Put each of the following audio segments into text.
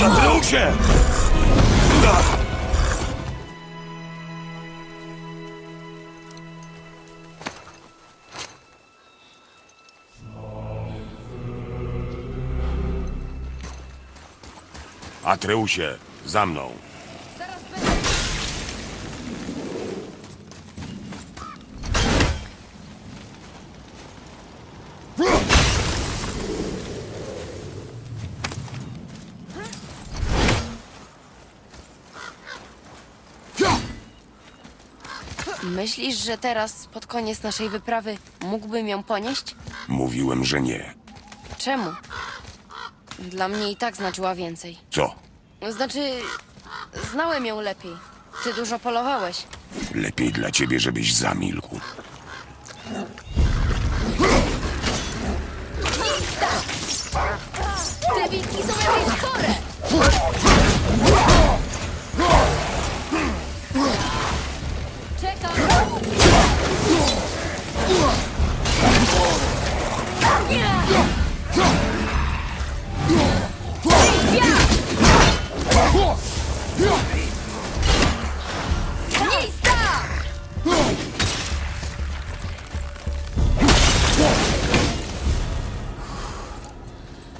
się! Atreusie, za mną. Myślisz, że teraz, pod koniec naszej wyprawy, mógłbym ją ponieść? Mówiłem, że nie. Czemu? Dla mnie i tak znaczyła więcej. Co? Znaczy, znałem ją lepiej. Ty dużo polowałeś. Lepiej dla ciebie, żebyś zamilkł. Te wilki są jakieś chore! Miejsca!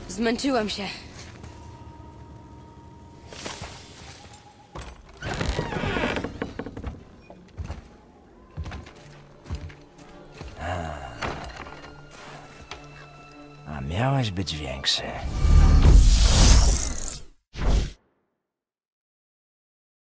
Zmęczyłem się. A miałeś być większy.